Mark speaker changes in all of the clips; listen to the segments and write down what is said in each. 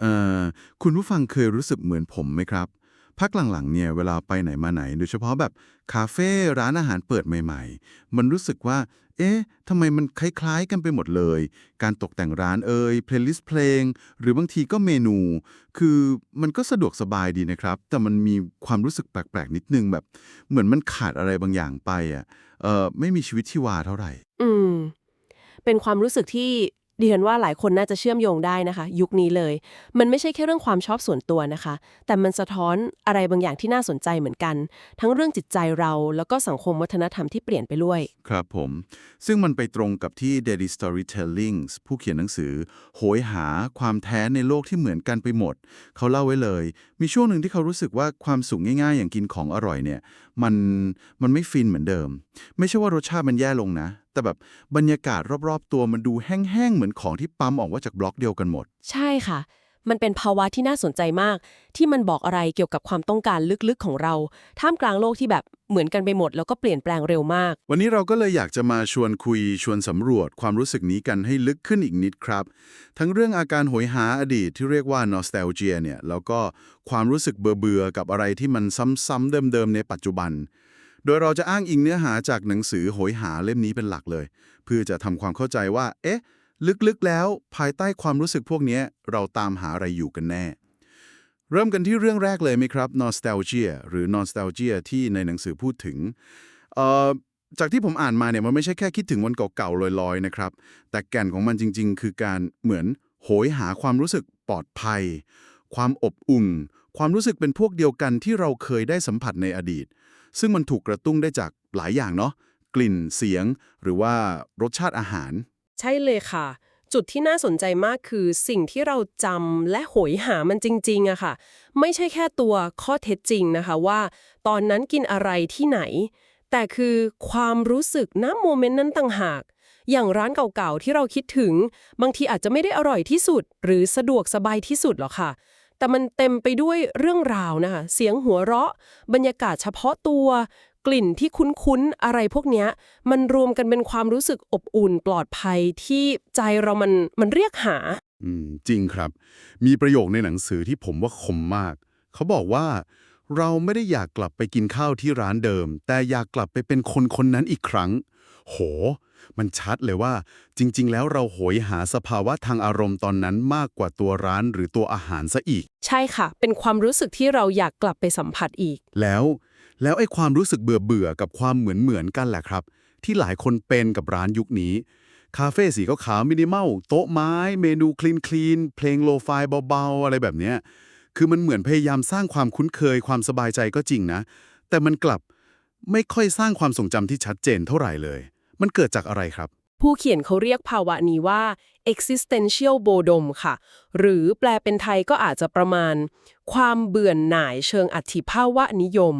Speaker 1: เอ่อคุณผู้ฟังเคยรู้สึกเหมือนผมไหมครับ พักหลังๆเนี่ยเวลาไปไหนมาไหน โดยเฉพาะแบบคาเฟ่ร้านอาหารเปิดใหม่ ๆ มันรู้สึกว่า เอ๊ะทำไมมันคล้ายๆ กันไปหมดเลย การตกแต่งร้านเอ่ยเพลย์ลิสต์เพลง หรือบางทีก็เมนู คือมันก็สะดวกสบายดีนะครับ แต่มันมีความรู้สึกแปลกๆ นิดนึงแบบ เหมือนมันขาดอะไรบางอย่างไปอะเออไม่มีชีวิตชีวาเท่าไหร่
Speaker 2: อืม เป็นความรู้สึกที่ ดิฉันว่าหลายคนน่าจะเชื่อมโยงได้นะคะ ยุคนี้เลย มันไม่ใช่แค่เรื่องความชอบส่วนตัวนะคะ แต่มันสะท้อนอะไรบางอย่างที่น่าสนใจเหมือนกัน ทั้งเรื่องจิตใจเราแล้วก็สังคมวัฒนธรรมที่เปลี่ยนไปด้วย
Speaker 1: ครับผม ซึ่งมันไปตรงกับที่ Daily Storytelling ผู้เขียนหนังสือ โหยหาความแท้ในโลกที่เหมือนกันไปหมด เขาเล่าไว้เลย มีช่วงหนึ่งที่เขารู้สึกว่าความสุขง่ายๆ อย่างกินของอร่อยเนี่ย มันมันไม่ฟินเหมือนเดิม ไม่ใช่ว่ารสชาติมันแย่ลงนะ แต่แบบบรรยากาศรอบๆ ตัวมันดูแห้งๆ เหมือนของที่ปั๊มออกว่าจากบล็อกเดียวกันหมด
Speaker 2: ใช่ค่ะ มันเป็นภาวะที่น่าสนใจมาก ที่มันบอกอะไรเกี่ยวกับความต้องการลึกๆของเรา ท่ามกลางโลกที่แบบเหมือนกันไปหมด แล้วก็เปลี่ยนแปลงเร็วมาก
Speaker 1: วันนี้เราก็เลยอยากจะมาชวนคุยชวนสำรวจความรู้สึกนี้กันให้ลึกขึ้นอีกนิดครับ ทั้งเรื่องอาการโหยหาอดีตที่เรียกว่า nostalgia เนี่ยแล้วก็ความรู้สึกเบื่อๆกับอะไรที่มันซ้ำๆเดิมๆในปัจจุบันโดยเราจะอ้างอิงเนื้อหาจากหนังสือโหยหาเล่มนี้เป็นหลักเลย เพื่อจะทำความเข้าใจว่า เอ๊ะ ลึกๆแล้วภายใต้ความรู้สึกพวกนี้เราตามหาอะไรอยู่กันแน่ เริ่มกันที่เรื่องแรกเลยไหมครับ nostalgia หรือ nostalgia ที่ในหนังสือพูดถึงเอ่อจากที่ผมอ่านมาเนี่ยมันไม่ใช่แค่คิดถึงวันเก่าๆลอยๆนะครับ แต่แก่นของมันจริง ๆ คือการเหมือนโหยหาความรู้สึกปลอดภัย ความอบอุ่น ความรู้สึกเป็นพวกเดียวกันที่เราเคยได้สัมผัสในอดีต ซึ่งมันถูกกระตุ้นได้จากหลายอย่างเนาะกลิ่นเสียง หรือว่ารสชาติอาหาร
Speaker 2: ใช่เลยค่ะ จุดที่น่าสนใจมากคือสิ่งที่เราจำและโหยหามันจริง ๆอะค่ะ ไม่ใช่แค่ตัวข้อเท็จจริงนะคะว่า ตอนนั้นกินอะไรที่ไหน แต่คือความรู้สึกณโมเมนต์นั้นต่างหาก อย่างร้านเก่าๆที่เราคิดถึง บางทีอาจจะไม่ได้อร่อยที่สุด หรือสะดวกสบายที่สุดหรอกค่ะแต่มันเต็มไปด้วยเรื่องราวนะคะ เสียงหัวเราะ บรรยากาศเฉพาะตัว กลิ่นที่คุ้นๆอะไรพวกเนี้ยมันรวมกันเป็นความรู้สึกอบอุ่นปลอดภัยที่ใจเรามันมันเรียกหา
Speaker 1: อืมจริงครับ มีประโยคในหนังสือที่ผมว่าคมมาก เขาบอกว่า เราไม่ได้อยากกลับไปกินข้าวที่ร้านเดิม แต่อยากกลับไปเป็นคนคนนั้นอีกครั้ง โห มันชัดเลยว่าจริง ๆ แล้วเราโหยหาสภาวะทางอารมณ์ตอนนั้นมากกว่าตัวร้านหรือตัวอาหารซะอีก
Speaker 2: ใช่ค่ะ เป็นความรู้สึกที่เราอยากกลับไปสัมผัสอีก
Speaker 1: แล้ว แล้วไอ้ความรู้สึกเบื่อเบื่อๆกับความเหมือนเหมือนๆกันแหละครับ ที่หลายคนเป็นกับร้านยุคนี้ คาเฟ่สีขาวๆมินิมอลโต๊ะไม้ เมนูคลีนคลีนเพลงโลฟายเบาๆอะไรแบบเนี้ยคือมันเหมือนพยายามสร้างความคุ้นเคยความสบายใจก็จริงนะ แต่มันกลับไม่ค่อยสร้างความทรงจำที่ชัดเจนเท่าไหร่เลย มันเกิดจากอะไรครับ
Speaker 2: ผู้เขียนเขาเรียกภาวะนี้ว่า existential boredom ค่ะ หรือแปลเป็นไทยก็อาจจะประมาณ ความเบื่อหน่ายเชิงอธิภาวะนิยม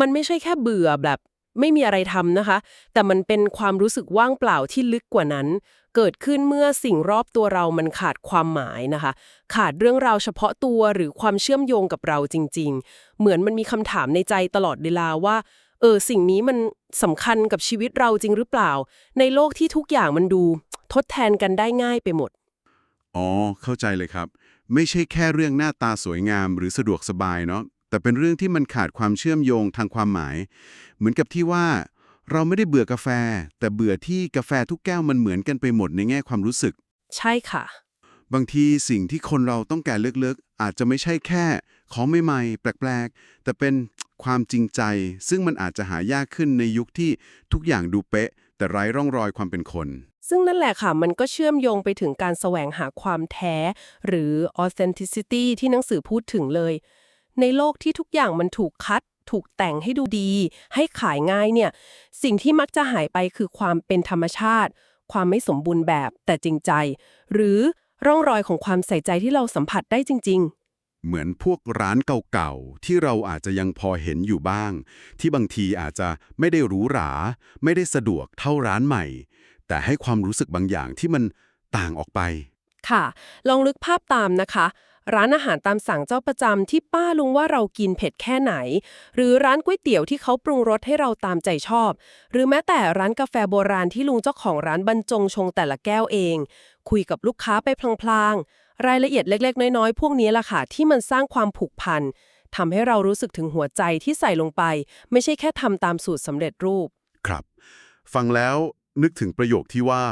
Speaker 2: มันไม่ใช่แค่เบื่อแบบไม่มีอะไรทำนะคะ แต่มันเป็นความรู้สึกว่างเปล่าที่ลึกกว่านั้น เกิดขึ้นเมื่อสิ่งรอบตัวเรามันขาดความหมายนะคะ ขาดเรื่องราวเฉพาะตัวหรือความเชื่อมโยงกับเราจริง ๆ เหมือนมันมีคำถามในใจตลอดเวลาว่า ออสิ่งนี้มันสำคัญกับชีวิตเราจริงหรือเปล่า ในโลกที่ทุกอย่างมันดูทดแทนกันได้ง่ายไปหมด
Speaker 1: อ๋อ เข้าใจเลยครับ ไม่ใช่แค่เรื่องหน้าตาสวยงามหรือสะดวกสบายเนาะแต่เป็นเรื่องที่มันขาดความเชื่อมโยงทางความหมาย เหมือนกับที่ว่าเราไม่ได้เบื่อกาแฟ แต่เบื่อที่กาแฟทุกแก้วมันเหมือนกันไปหมดในแง่ความรู้สึก
Speaker 2: ใช่ค่ะ
Speaker 1: บางทีสิ่งที่คนเราต้องการลึกๆอาจจะไม่ใช่แค่ ของใหม่ๆแปลกๆ แต่เป็น ความจริงใจ ซึ่งมันอาจจะหายากขึ้นในยุคที่ทุกอย่างดูเป๊ะ แต่ไร้ร่องรอยความเป็นคน
Speaker 2: ซึ่งนั่นแหละค่ะ มันก็เชื่อมโยงไปถึงการแสวงหาความแท้ หรือ authenticity ที่หนังสือพูดถึงเลย ในโลกที่ทุกอย่างมันถูกคัด ถูกแต่งให้ดูดี ให้ขายง่ายเนี่ย สิ่งที่มักจะหายไปคือความเป็นธรรมชาติ ความไม่สมบูรณ์แบบแต่จริงใจ หรือร่องรอยของความใส่ใจที่เราสัมผัสได้จริง ๆ
Speaker 1: เหมือนพวกร้านเก่าๆ ที่เราอาจจะยังพอเห็นอยู่บ้าง ที่บางทีอาจจะไม่ได้หรูหรา ไม่ได้สะดวกเท่าร้านใหม่ แต่ให้ความรู้สึกบางอย่างที่มันต่างออกไป
Speaker 2: ค่ะ ลองลึกภาพตามนะคะ ร้านอาหารตามสั่งเจ้าประจำที่ป้าลุงว่าเรากินเผ็ดแค่ไหน หรือร้านก๋วยเตี๋ยวที่เขาปรุงรสให้เราตามใจชอบ หรือแม้แต่ร้านกาแฟโบราณที่ลุงเจ้าของร้านบรรจงชงแต่ละแก้วเอง คุยกับลูกค้าไปพลาง
Speaker 3: รายละเอียดเล็ก ๆ น้อย ๆ พวกนี้ล่ะค่ะที่มันสร้างความผูกพันทำให้เรารู้สึกถึงหัวใจที่ใส่ลงไป ไม่ใช่แค่ทำตามสูตรสำเร็จรูป
Speaker 1: ครับ ฟังแล้วนึกถึงประโยคที่ว่า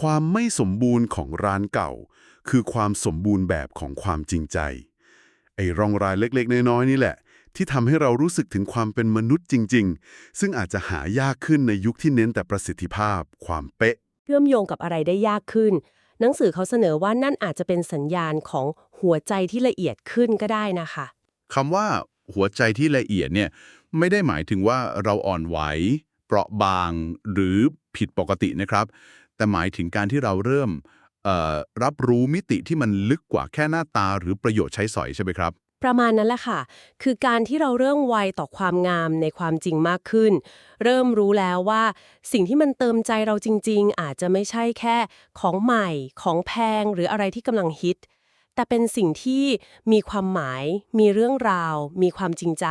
Speaker 1: ความไม่สมบูรณ์ของร้านเก่า คือความสมบูรณ์แบบของความจริงใจ ไอ้ร่องรายเล็ก ๆ น้อยๆนี่แหละ ที่ทำให้เรารู้สึกถึงความเป็นมนุษย์จริง ๆ ซึ่งอาจจะหายากขึ้นในยุคที่เน้นแต่ประสิทธิภาพ ความเป๊ะ
Speaker 2: เชื่อมโยงกับอะไรได้ยากขึ้น หนังสือเขาเสนอว่านั่นอาจจะเป็นสัญญาณของหัวใจที่ละเอียดขึ้นก็ได้นะคะ
Speaker 1: คำว่าหัวใจที่ละเอียดเนี่ยไม่ได้หมายถึงว่าเราอ่อนไหว เปราะบางหรือผิดปกตินะครับ แต่หมายถึงการที่เราเริ่มรับรู้มิติที่มันลึกกว่าแค่หน้าตาหรือประโยชน์ใช้สอยใช่ไหมครับ
Speaker 2: ประมาณนั้นแหละค่ะ คือการที่เราเริ่มไวต่อความงามในความจริงมากขึ้น เริ่มรู้แล้วว่าสิ่งที่มันเติมใจเราจริง ๆ อาจจะไม่ใช่แค่ของใหม่ ของแพงหรืออะไรที่กำลังฮิต แต่เป็นสิ่งที่มีความหมาย มีเรื่องราว มีความจริงใจ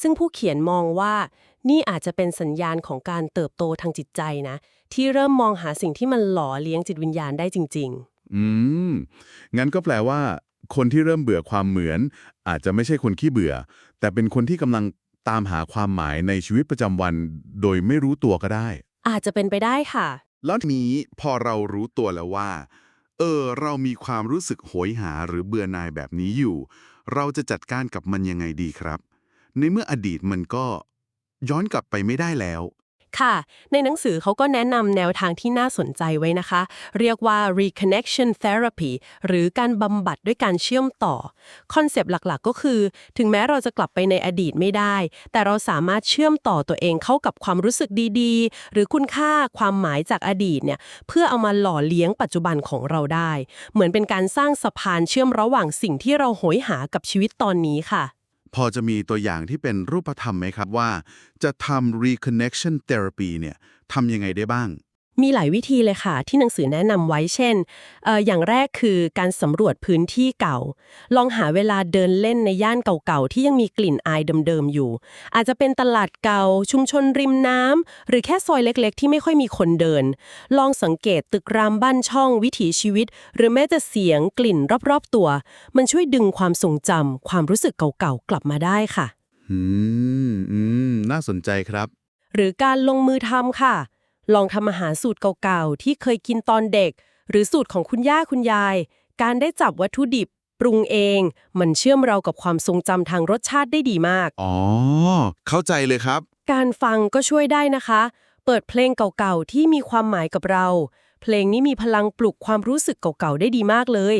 Speaker 2: ซึ่งผู้เขียนมองว่า นี่อาจจะเป็นสัญญาณของการเติบโตทางจิตใจนะ ที่เริ่มมองหาสิ่งที่มันหล่อเลี้ยงจิตวิญญาณได้จริง ๆ
Speaker 1: อืม งั้นก็แปลว่า คนที่เริ่มเบื่อความเหมือน อาจจะไม่ใช่คนขี้เบื่อ แต่เป็นคนที่กำลังตามหาความหมายในชีวิตประจำวัน โดยไม่รู้ตัวก็ได้
Speaker 2: อาจจะเป็นไปได้ค่ะ
Speaker 1: แล้วทีนี้พอเรารู้ตัวแล้วว่า เออ เรามีความรู้สึกโหยหาหรือเบื่อหน่ายแบบนี้อยู่ เราจะจัดการกับมันยังไงดีครับ ในเมื่ออดีตมันก็ย้อนกลับไปไม่ได้แล้ว
Speaker 2: ค่ะ ในหนังสือเขาก็แนะนำแนวทางที่น่าสนใจไว้นะคะ เรียกว่า reconnection therapy หรือการบำบัดด้วยการเชื่อมต่อ คอนเซปต์หลักๆ ก็คือ ถึงแม้เราจะกลับไปในอดีตไม่ได้ แต่เราสามารถเชื่อมต่อตัวเองเข้ากับความรู้สึกดีๆ หรือคุณค่าความหมายจากอดีตเนี่ยเพื่อเอามาหล่อเลี้ยงปัจจุบันของเราได้ เหมือนเป็นการสร้างสะพานเชื่อมระหว่างสิ่งที่เราโหยหากับชีวิตตอนนี้ค่ะ
Speaker 1: พอจะมีตัวอย่างที่เป็นรูปธรรมไหมครับว่า จะทำ reconnection therapy เนี่ยทำยังไงได้บ้าง
Speaker 2: มีหลายวิธีเลยค่ะ ที่หนังสือแนะนำไว้เช่นเอ่ออย่างแรกคือการสำรวจพื้นที่เก่า ลองหาเวลาเดินเล่นในย่านเก่าๆ ที่ยังมีกลิ่นอายเดิมๆอยู่ อาจจะเป็นตลาดเก่า ชุมชนริมน้ำหรือแค่ซอยเล็กๆ ที่ไม่ค่อยมีคนเดิน ลองสังเกตตึกรามบ้านช่องวิถีชีวิต หรือแม้แต่เสียงกลิ่นรอบๆตัว มันช่วยดึงความทรงจำความรู้สึกเก่าๆกลับมาได้ค่ะ
Speaker 1: อืมอืมน่าสนใจครับ
Speaker 2: หรือการลงมือทำค่ะ ลองทำอาหารสูตรเก่าๆ ที่เคยกินตอนเด็ก หรือสูตรของคุณย่าคุณยาย การได้จับวัตถุดิบ ปรุงเอง มันเชื่อมเรากับความทรงจำทางรสชาติได้ดีมาก
Speaker 1: อ๋อ เข้าใจเลยครับ
Speaker 2: การฟังก็ช่วยได้นะคะ เปิดเพลงเก่าๆ ที่มีความหมายกับเรา เพลงนี้มีพลังปลุกความรู้สึกเก่าๆ ได้ดีมากเลย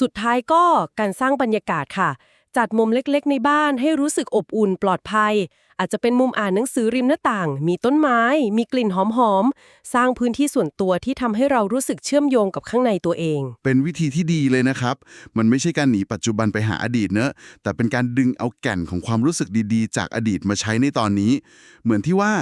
Speaker 2: สุดท้ายก็การสร้างบรรยากาศค่ะ จัดมุมเล็กๆ ในบ้านให้รู้สึกอบอุ่นปลอดภัย อาจจะเป็นมุมอ่านหนังสือริมหน้าต่าง มีต้นไม้ มีกลิ่นหอมๆ สร้างพื้นที่ส่วนตัวที่ทำให้เรารู้สึกเชื่อมโยงกับข้างในตัวเอง
Speaker 1: เป็นวิธีที่ดีเลยนะครับ มันไม่ใช่การหนีปัจจุบันไปหาอดีตเนอะแต่เป็นการดึงเอาแก่นของความรู้สึกดีๆ จากอดีตมาใช้ในตอนนี้ เหมือนที่ว่า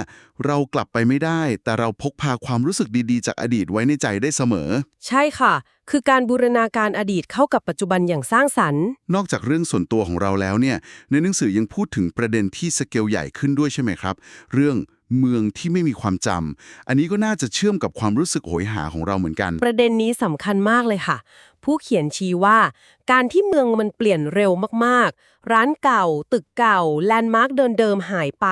Speaker 1: เรากลับไปไม่ได้ แต่เราพกพาความรู้สึกดีๆ จากอดีตไว้ในใจได้เสมอ
Speaker 2: ใช่ค่ะ คือการบูรณาการอดีตเข้ากับปัจจุบันอย่างสร้างสรรค์
Speaker 1: นอกจากเรื่องส่วนตัวของเราแล้วเนี่ยในหนังสือยังพูดถึงประเด็นที่สเกลใหญ่ขึ้นด้วยใช่ไหมครับ เรื่องเมืองที่ไม่มีความจำ อันนี้ก็น่าจะเชื่อมกับความรู้สึกโหยหาของเราเหมือนกัน
Speaker 2: ประเด็นนี้สำคัญมากเลยค่ะ ผู้เขียนชี้ว่า การที่เมืองมันเปลี่ยนเร็วมากๆ ร้านเก่า ตึกเก่า แลนด์มาร์คเดิมๆ หายไป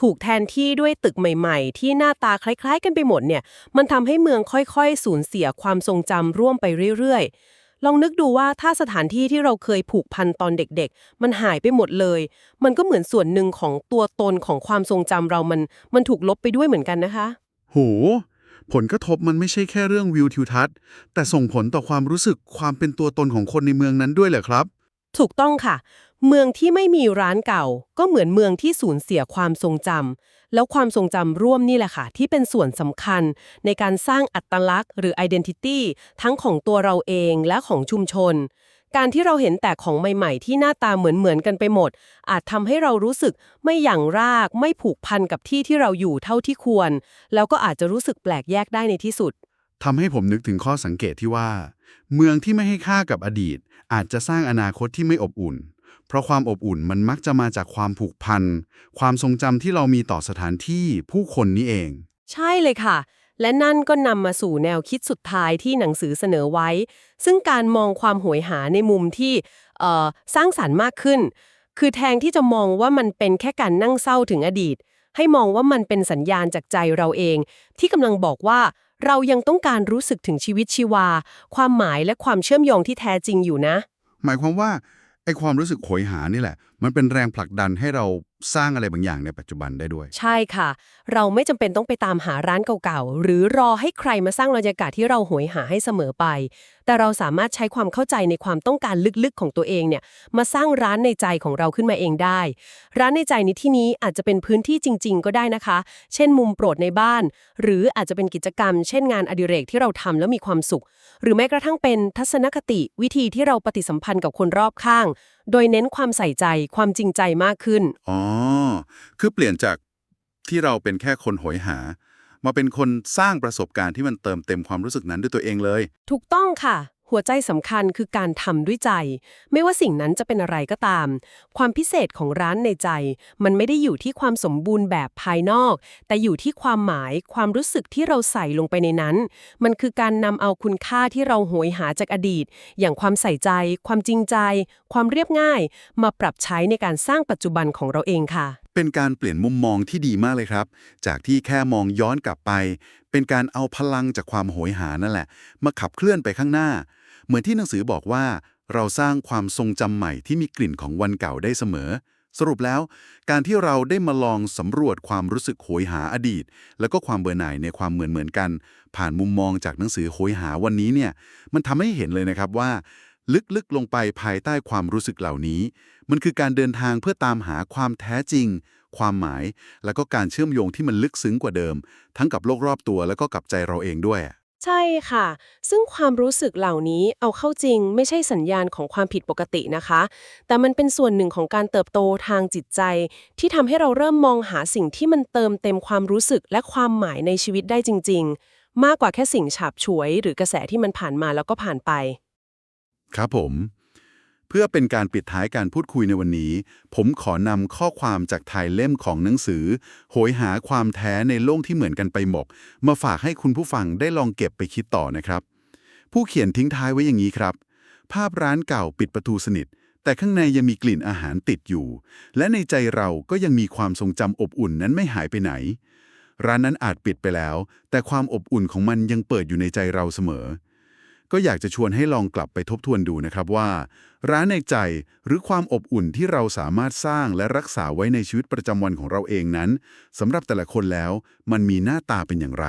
Speaker 2: ถูกแทนที่ด้วยตึกใหม่ๆ ที่หน้าตาคล้าย ๆ กันไปหมดเนี่ย มันทำให้เมืองค่อยๆ สูญเสียความทรงจำร่วมไปเรื่อยๆ ลองนึกดูว่าถ้าสถานที่ที่เราเคยผูกพันตอนเด็กๆ มันหายไปหมดเลย มันก็เหมือนส่วนหนึ่งของตัวตนของความทรงจำเรามัน มันถูกลบไปด้วยเหมือนกันนะคะ
Speaker 1: โห ผลกระทบมันไม่ใช่แค่เรื่องวิวทิวทัศน์ แต่ส่งผลต่อความรู้สึกความเป็นตัวตนของคนในเมืองนั้นด้วยเหรอครับ
Speaker 2: ถูกต้องค่ะ เมืองที่ไม่มีร้านเก่า ก็เหมือนเมืองที่สูญเสียความทรงจำแล้วความทรงจำร่วมนี่แหละค่ะ ที่เป็นส่วนสำคัญ ในการสร้างอัตลักษณ์ หรือ identity ทั้งของตัวเราเองและของชุมชน การที่เราเห็นแต่ของใหม่ๆ ที่หน้าตาเหมือนๆกันไปหมด อาจทำให้เรารู้สึกไม่อย่างรากไม่ผูกพันกับที่ที่เราอยู่เท่าที่ควร แล้วก็อาจจะรู้สึกแปลกแยกได้ในที่สุด
Speaker 1: ทำให้ผมนึกถึงข้อสังเกตที่ว่า เมืองที่ไม่ให้ค่ากับอดีต อาจจะสร้างอนาคตที่ไม่อบอุ่น เพราะความอบอุ่นมันมักจะมาจากความผูกพัน ความทรงจำที่เรามีต่อสถานที่ผู้คนนี้เอง
Speaker 2: ใช่เลยค่ะ และนั่นก็นำมาสู่แนวคิดสุดท้ายที่หนังสือเสนอไว้ ซึ่งการมองความโหยหาในมุมที่สร้างสรรค์มากขึ้น คือแทนที่จะมองว่ามันเป็นแค่การนั่งเศร้าถึงอดีต ให้มองว่ามันเป็นสัญญาณจากใจเราเอง ที่กำลังบอกว่า เรายังต้องการรู้สึกถึงชีวิตชีวา ความหมายและความเชื่อมโยงที่แท้จริงอยู่นะ
Speaker 1: หมายความว่าไอ้ความรู้สึกโหยหานี่แหละ มันเป็นแรงผลักดันให้เราสร้างอะไรบางอย่างในปัจจุบันได้ด้วย
Speaker 2: ใช่ค่ะ เราไม่จำเป็นต้องไปตามหาร้านเก่าๆ หรือรอให้ใครมาสร้างบรรยากาศที่เราโหยหาให้เสมอไป แต่เราสามารถใช้ความเข้าใจในความต้องการลึกๆของตัวเองเนี่ยมาสร้างร้านในใจของเราขึ้นมาเองได้ ร้านในใจในที่นี้อาจจะเป็นพื้นที่จริง ๆ ก็ได้นะคะ เช่น มุมโปรดในบ้าน หรืออาจจะเป็นกิจกรรม เช่นงานอดิเรกที่เราทำแล้วมีความสุข หรือแม้กระทั่งเป็นทัศนคติ วิธีที่เราปฏิสัมพันธ์กับคนรอบข้าง โดยเน้นความใส่ใจความจริงใจมากขึ้น
Speaker 1: อ๋อ คือเปลี่ยนจากที่เราเป็นแค่คนโหยหา มาเป็นคนสร้างประสบการณ์ที่มันเติมเต็มความรู้สึกนั้นด้วยตัวเองเลย
Speaker 2: ถูกต้องค่ะ หัวใจสำคัญคือการทำด้วยใจ ไม่ว่าสิ่งนั้นจะเป็นอะไรก็ตาม ความพิเศษของร้านในใจ มันไม่ได้อยู่ที่ความสมบูรณ์แบบภายนอก แต่อยู่ที่ความหมาย ความรู้สึกที่เราใส่ลงไปในนั้น มันคือการนำเอาคุณค่าที่เราโหยหาจากอดีต อย่างความใส่ใจ ความจริงใจ ความเรียบง่าย มาปรับใช้ในการสร้างปัจจุบันของเราเองค่ะ
Speaker 1: เป็นการเปลี่ยนมุมมองที่ดีมากเลยครับ จากที่แค่มองย้อนกลับไป เป็นการเอาพลังจากความโหยหานั่นแหละ มาขับเคลื่อนไปข้างหน้า เหมือนที่หนังสือบอกว่า เราสร้างความทรงจำใหม่ที่มีกลิ่นของวันเก่าได้เสมอ สรุปแล้ว การที่เราได้มาลองสำรวจความรู้สึกโหยหาอดีต แล้วก็ความเบื่อหน่ายในความเหมือนเหมือนกัน ผ่านมุมมองจากหนังสือโหยหาวันนี้เนี่ย มันทำให้เห็นเลยนะครับว่า ลึกๆลงไปภายใต้ความรู้สึกเหล่านี้ มันคือการเดินทางเพื่อตามหาความแท้จริง ความหมาย แล้วก็การเชื่อมโยงที่มันลึกซึ้งกว่าเดิม ทั้งกับโลกรอบตัวแล้วก็กับใจเราเองด้วย
Speaker 3: ใช่ค่ะ ซึ่งความรู้สึกเหล่านี้เอาเข้าจริง ไม่ใช่สัญญาณของความผิดปกตินะคะ แต่มันเป็นส่วนหนึ่งของการเติบโตทางจิตใจ ที่ทำให้เราเริ่มมองหาสิ่งที่มันเติมเต็มความรู้สึกและความหมายในชีวิตได้จริง ๆ มากกว่าแค่สิ่งฉาบฉวย หรือกระแสที่มันผ่านมาแล้วก็ผ่านไป
Speaker 1: ครับผม เพื่อเป็นการปิดท้ายการพูดคุยในวันนี้ ผมขอนำข้อความจากถ่ายเล่มของหนังสือ โหยหาความแท้ในโลกที่เหมือนกันไปหมดมาฝากให้คุณผู้ฟังได้ลองเก็บไปคิดต่อนะครับ ผู้เขียนทิ้งท้ายไว้อย่างนี้ครับ ภาพร้านเก่าปิดประตูสนิท แต่ข้างในยังมีกลิ่นอาหารติดอยู่ และในใจเราก็ยังมีความทรงจำอบอุ่นนั้นไม่หายไปไหน ร้านนั้นอาจปิดไปแล้ว แต่ความอบอุ่นของมันยังเปิดอยู่ในใจเราเสมอ ก็อยากจะชวนให้ลองกลับไปทบทวนดูนะครับว่า ร้านในใจหรือความอบอุ่นที่เราสามารถสร้างและรักษาไว้ในชีวิตประจำวันของเราเองนั้นสำหรับแต่ละคนแล้ว มันมีหน้าตาเป็นอย่างไร